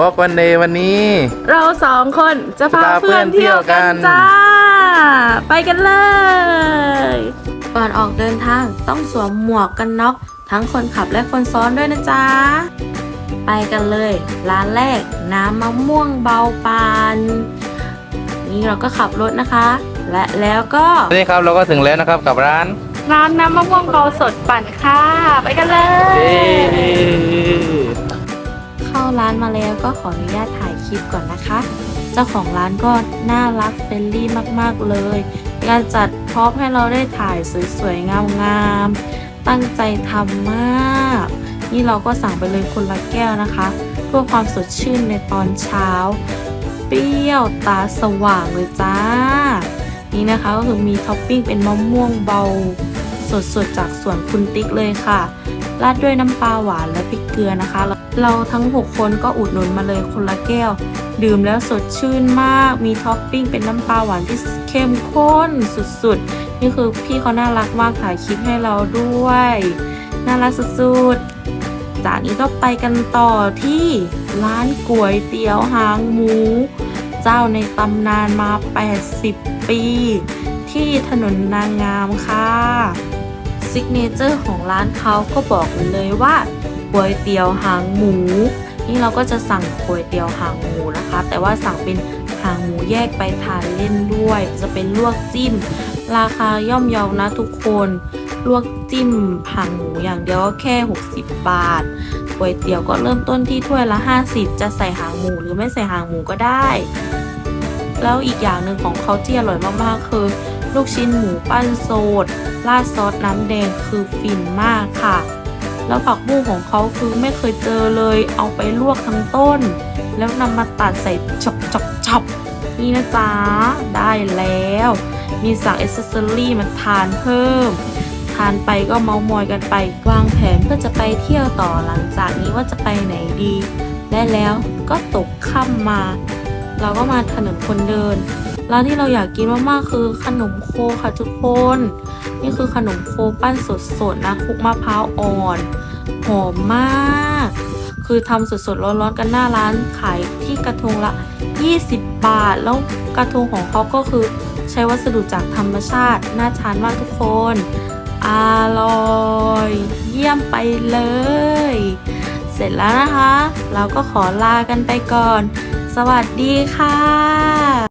วอล์กวันเดย์วันนี้ เราสองคนจะพาจะพาเพื่เพื่ออนนเที่ยวกันเที่ยวกันจ้า ไปกันเลย ก่อนออกเดินทางต้องสวมหมวกกันน็อกทั้งคนขับและคนซ้อนด้วยนะจ๊ะ ไปกันเลย ร้านแรกน้ำมะม่วงเบาปานนี่เราก็ขับรถนะคะ และแล้วก็นี่ครับเราก็ถึงแล้วนะครับกับร้าน ร้านน้ำมะม่วงเบาสดปั่นค่ะ ไปกันเลยเข้าร้าน มาแล้วก็ขออนุญาตถ่ายคลิปก่อนนะคะ เจ้าของร้านก็น่ารักเฟรนลี่มากๆเลยการจัดพร็อพให้เราได้ถ่ายสวยๆงามๆตั้งใจทำมาก นี่เราก็สั่งไปเลยคนละแก้วนะคะ เพื่อความสดชื่นในตอนเช้า เปรี้ยวตาสว่างเลยจ้า นี่นะคะก็คือมีท็อปปิ้งเป็นมะม่วงเบา สดๆจากสวนคุณติ๊กเลยค่ะ ราดด้วยน้ำปลาหวานและพริกเกลือนะคะ เราทั้ง 6 คนก็อุดหนุนมาเลยคนละแก้ว ดื่มแล้วสดชื่นมาก มีท็อปปิ้งเป็นน้ำปลาหวานที่เข้มข้นสุดๆ นี่คือพี่เขาน่ารักมากถ่ายคลิปให้เราด้วย น่ารักสุดๆ จากนี้ก็ไปกันต่อที่ร้านก๋วยเตี๋ยวหางหมู เจ้าในตำนานมา 80 ปี ที่ถนนนางงามค่ะ ซิกเนเจอร์ของร้านเขาก็บอกเลยว่าก๋วยเตี๋ยวหางหมู นี่เราก็จะสั่งก๋วยเตี๋ยวหางหมูนะคะ แต่ว่าสั่งเป็นหางหมูแยกไปทานเล่นด้วย จะเป็นลวกจิ้ม ราคาย่อมเยานะทุกคนลวกจิ้มหางหมูอย่างเดียวก็แค่ 60 บาท ก๋วยเตี๋ยวก็เริ่มต้นที่ถ้วยละ 50 จะใส่หางหมูหรือไม่ใส่หางหมูก็ได้ แล้วอีกอย่างหนึ่งของเขาที่อร่อยมากๆคือ ลูกชิ้นหมูปั้นโซดราดซอสน้ำแดงคือฟินมากค่ะ แล้วผักบุ้งของเขาคือไม่เคยเจอเลย เอาไปลวกทั้งต้น แล้วนำมาตัดใส่ช็อปช็อปช็อปนี่นะจ๊ะ ได้แล้ว มีสั่งเอเซอรี่มาทานเพิ่ม ทานไปก็เมามอยกันไป วางแผนเพื่อจะไปเที่ยวต่อหลังจากนี้ว่าจะไปไหนดี และแล้วก็ตกค่ำมา เราก็มาถนนคนเดิน ร้านที่เราอยากกินมากๆคือขนมโคค่ะทุกคน นี่คือขนมโคปั้นสดๆนะคลุกมะพร้าวอ่อนหอมมาก คือทำสดๆร้อนๆกันหน้าร้านขายที่กระทงละ 20 บาท แล้วกระทงของเขาก็คือใช้วัสดุจากธรรมชาติ น่าทานมากทุกคน อร่อย เยี่ยมไปเลย เสร็จแล้วนะคะ เราก็ขอลากันไปก่อน สวัสดีค่ะ